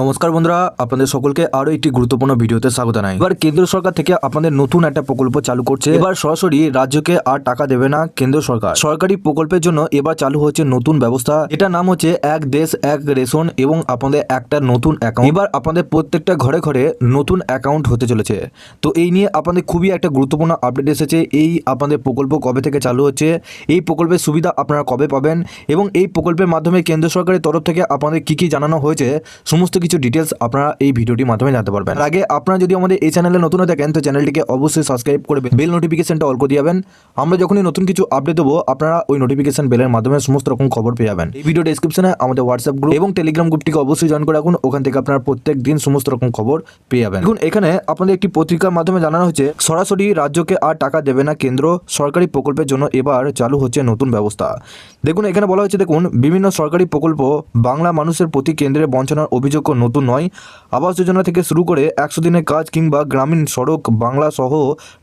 নমস্কার বন্ধুরা, আপনাদের সকলকে আরও একটি গুরুত্বপূর্ণ ভিডিওতে স্বাগত জানাই। এবার কেন্দ্র সরকার থেকে আপনাদের নতুন একটা প্রকল্প চালু করছে। এবার সরাসরি রাজ্যকে আর টাকা দেবে না কেন্দ্র সরকার। সরকারি প্রকল্পের জন্য এবার চালু হচ্ছে নতুন ব্যবস্থা। এটা নাম হচ্ছে এক দেশ, এক রেশন এবং আপনাদের একটা নতুন অ্যাকাউন্ট এবার আপনাদের প্রত্যেকটা ঘরে ঘরে নতুন অ্যাকাউন্ট হতে চলেছে। তো এই নিয়ে আপনাদের খুবই একটা গুরুত্বপূর্ণ আপডেট এসেছে। এই আপনাদের প্রকল্প কবে থেকে চালু হচ্ছে? এই প্রকল্পের সুবিধা আপনারা কবে পাবেন? এবং এই প্রকল্পের মাধ্যমে কেন্দ্র সরকারের তরফ থেকে আপনাদের কি কি জানানো হয়েছে? সমস্ত কিছু ডিটেলস আপনারা এই ভিডিওটির মাধ্যমে জানতে পারবেন। আগে আপনারা যদি আমাদের এই চ্যানেলে নতুন হয়ে থাকেন, তো চ্যানেলটিকে অবশ্যই সাবস্ক্রাইব করে বেল নোটিফিকেশনটা অল করে দিয়াবেন। আমরা যখনই নতুন কিছু আপডেট দেবো, আপনারা ওই নোটিফিকেশন বেলের মাধ্যমে সমস্ত রকম খবর পেয়ে যাবেন। এই ভিডিও ডেসক্রিপশনে আমাদের হোয়াটসঅ্যাপ গ্রুপ এবং টেলিগ্রাম গ্রুপটিকে অবশ্যই জয়েন করে রাখুন। ওখান থেকে আপনারা প্রত্যেক দিন সমস্ত রকম খবর পেয়ে যাবেন। দেখুন, এখানে আপনাদের একটি পত্রিকার মাধ্যমে জানানো হচ্ছে সরাসরি রাজ্যকে আর টাকা দেবে না কেন্দ্র, সরকারি প্রকল্পের জন্য এবার চালু হচ্ছে নতুন ব্যবস্থা। দেখুন, এখানে বলা হচ্ছে দেখুন, বিভিন্ন সরকারি প্রকল্প বাংলা মানুষের প্রতি কেন্দ্রে বঞ্চনার অভিযোগ নতুন নয়। আবাস যোজনা থেকে শুরু করে একশো দিনের কাজ কিংবা গ্রামীণ সড়ক, বাংলা সহ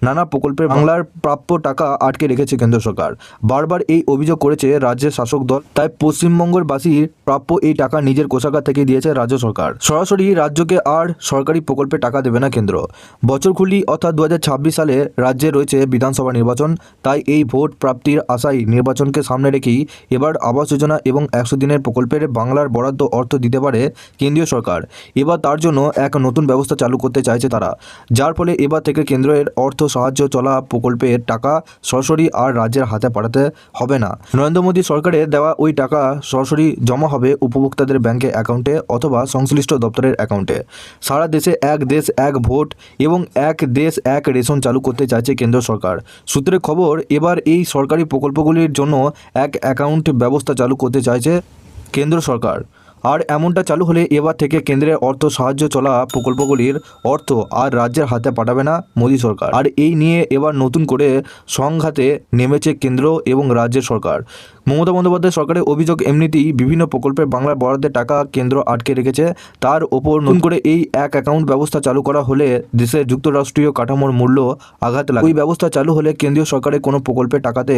নানা প্রকল্পে বাংলার প্রাপ্য টাকা আটকে রেখেছে কেন্দ্র সরকার। বারবার এই অভিযোগ করেছে রাজ্যের শাসক দল। তাই পশ্চিমবঙ্গের বাসীর প্রাপ্য এই টাকা নিজের কোষাগার থেকে দিয়েছে রাজ্য সরকার। সরাসরি রাজ্যকে আর সরকারি প্রকল্পে টাকা দেবে না কেন্দ্র। বছর খুলি অর্থাৎ দু হাজার ছাব্বিশ সালে রাজ্যে রয়েছে বিধানসভা নির্বাচন। তাই এই ভোট প্রাপ্তির আশায় নির্বাচনকে সামনে রেখেই এবার আবাস যোজনা এবং একশো দিনের প্রকল্পের বাংলার বরাদ্দ অর্থ দিতে পারে কেন্দ্রীয় সরকার। এবার তার জন্য এক নতুন ব্যবস্থা চালু করতে চাইছে তারা। যার ফলে এবার থেকে কেন্দ্রের অর্থ সাহায্য চলা প্রকল্পের টাকা সরাসরি আর রাজ্যের হাতে পাঠাতে হবে না। নরেন্দ্র মোদী সরকারের দেওয়া ওই টাকা সরাসরি জমা হবে উপভোক্তাদের ব্যাংকে অ্যাকাউন্টে অথবা সংশ্লিষ্ট দপ্তরের অ্যাকাউন্টে। সারা দেশে এক দেশ এক ভোট এবং এক দেশ এক রেশন চালু করতে চাইছে কেন্দ্র সরকার। সূত্রের খবর, এবার এই সরকারি প্রকল্পগুলির জন্য এক অ্যাকাউন্ট ব্যবস্থা চালু করতে চাইছে কেন্দ্র সরকার। আর এমনটা চালু হলে এবার থেকে কেন্দ্রের অর্থ সাহায্য চলা প্রকল্পগুলির অর্থ আর রাজ্যের হাতে পাঠাবে না মোদী সরকার। আর এই নিয়ে এবার নতুন করে সংঘাতে নেমেছে কেন্দ্র এবং রাজ্যের সরকার। মমতা বন্দ্যোপাধ্যায় সরকারের অভিযোগ এমনিতেই বিভিন্ন প্রকল্পের বাংলা বরাদ্দের টাকা কেন্দ্র আটকে রেখেছে। তার ওপর নতুন করে এই এক অ্যাকাউন্ট ব্যবস্থা চালু করা হলে দেশের যুক্তরাষ্ট্রীয় কাঠামোর মূল্য আঘাত লাগে। ওই ব্যবস্থা চালু হলে কেন্দ্রীয় সরকারের কোনো প্রকল্পের টাকাতে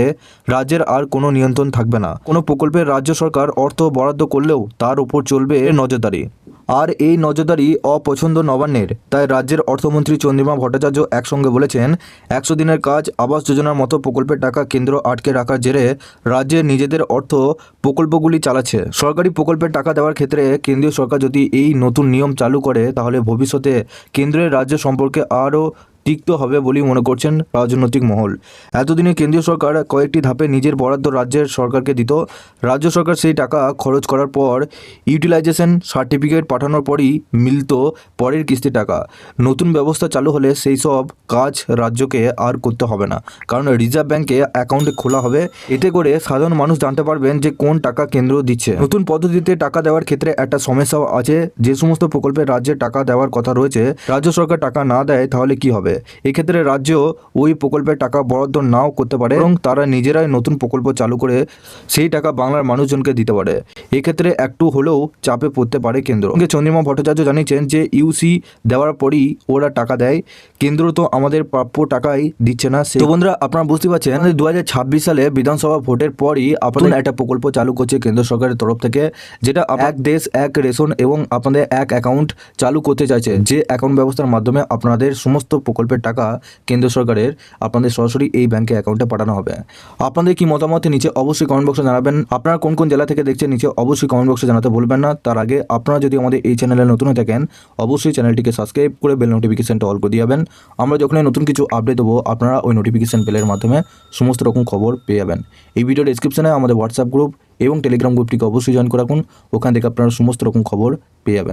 রাজ্যের আর কোনো নিয়ন্ত্রণ থাকবে না। কোনো প্রকল্পের রাজ্য সরকার অর্থ বরাদ্দ করলেও তার উপর চলবে নজরদারি। আর এই নজরদারি অপছন্দ নবান্নের। তাই রাজ্যের অর্থমন্ত্রী চন্দ্রিমা ভট্টাচার্য একসঙ্গে বলেছেন, একশো দিনের কাজ আবাস যোজনার মতো প্রকল্পের টাকা কেন্দ্র আটকে রাখার জেরে রাজ্যে নিজেদের অর্থ প্রকল্পগুলি চালাচ্ছে। সরকারি প্রকল্পের টাকা দেওয়ার ক্ষেত্রে কেন্দ্রীয় সরকার যদি এই নতুন নিয়ম চালু করে, তাহলে ভবিষ্যতে কেন্দ্রের রাজ্য সম্পর্কে আরও তিক্ত হবে বলেই মনে করছেন রাজনৈতিক মহল। এতদিনে কেন্দ্রীয় সরকার কয়েকটি ধাপে নিজের বরাদ্দ রাজ্যের সরকারকে দিত। রাজ্য সরকার সেই টাকা খরচ করার পর ইউটিলাইজেশন সার্টিফিকেট পাঠানোর পরই মিলত পরের কিস্তি টাকা। নতুন ব্যবস্থা চালু হলে সেই সব কাজ রাজ্যকে আর করতে হবে না। কারণ রিজার্ভ ব্যাংকে অ্যাকাউন্টে খোলা হবে। এতে করে সাধারণ মানুষ জানতে পারবেন যে কোন টাকা কেন্দ্র দিচ্ছে। নতুন পদ্ধতিতে টাকা দেওয়ার ক্ষেত্রে একটা সমস্যাও আছে। যে সমস্ত প্রকল্পে রাজ্যে টাকা দেওয়ার কথা রয়েছে, রাজ্য সরকার টাকা না দেয় তাহলে কি হবে? এক্ষেত্রে রাজ্য ওই প্রকল্পের টাকা বরাদ্দ নাও করতে পারে এবং তারা নিজেরাই নতুন প্রকল্প চালু করে সেই টাকা বাংলার মানুষজনকে দিতে পারে। এক্ষেত্রে একটু হলেও চাপে পড়তে পারে কেন্দ্র। চন্দ্রিমা ভট্টাচার্য জানিয়েছেন যে ইউসি দেওয়ার পরই ওরা টাকা দেয়। কেন্দ্র তো আমাদের প্রাপ্য টাকাই দিচ্ছে না সে- তো বন্ধুরা আপনারা বুঝতে পারছেন দু হাজার ছাব্বিশ সালে বিধানসভা ভোটের পরই আপনাদের একটা প্রকল্প চালু করছে কেন্দ্র সরকারের তরফ থেকে যেটা এক দেশ এক রেশন এবং আপনাদের এক অ্যাকাউন্ট চালু করতে চাইছে। যে অ্যাকাউন্ট ব্যবস্থার মাধ্যমে আপনাদের সমস্ত প্রকল্পের টাকা কেন্দ্র সরকারের আপনাদের সরাসরি এই ব্যাংকে অ্যাকাউন্টে পাঠানো হবে। আপনাদের কি মতামত নিচে অবশ্যই কমেন্ট বক্সে জানাবেন। আপনারা কোন কোন জেলা থেকে দেখছেন নিচে অবশ্যই কমেন্ট বক্সে জানাতে ভুলবেন না। তার আগে আপনারা যদি আমাদের এই চ্যানেলে নতুন হয়ে থাকেন, অবশ্যই চ্যানেলটিকে সাবস্ক্রাইব করে বেল নোটিফিকেশনটা অল করে যাবেন আমরা যখনই নতুন কিছু আপডেট দেবো, আপনারা ওই নোটিফিকেশন বেলের মাধ্যমে সমস্ত রকম খবর পেয়ে যাবেন। এই ভিডিও ডিসক্রিপশনে আমাদের হোয়াটসঅ্যাপ গ্রুপ এবং টেলিগ্রাম গ্রুপটিকে অবশ্যই জয়েন করে রাখুন। ওখান থেকে আপনারা সমস্ত রকম খবর পেয়ে যাবেন।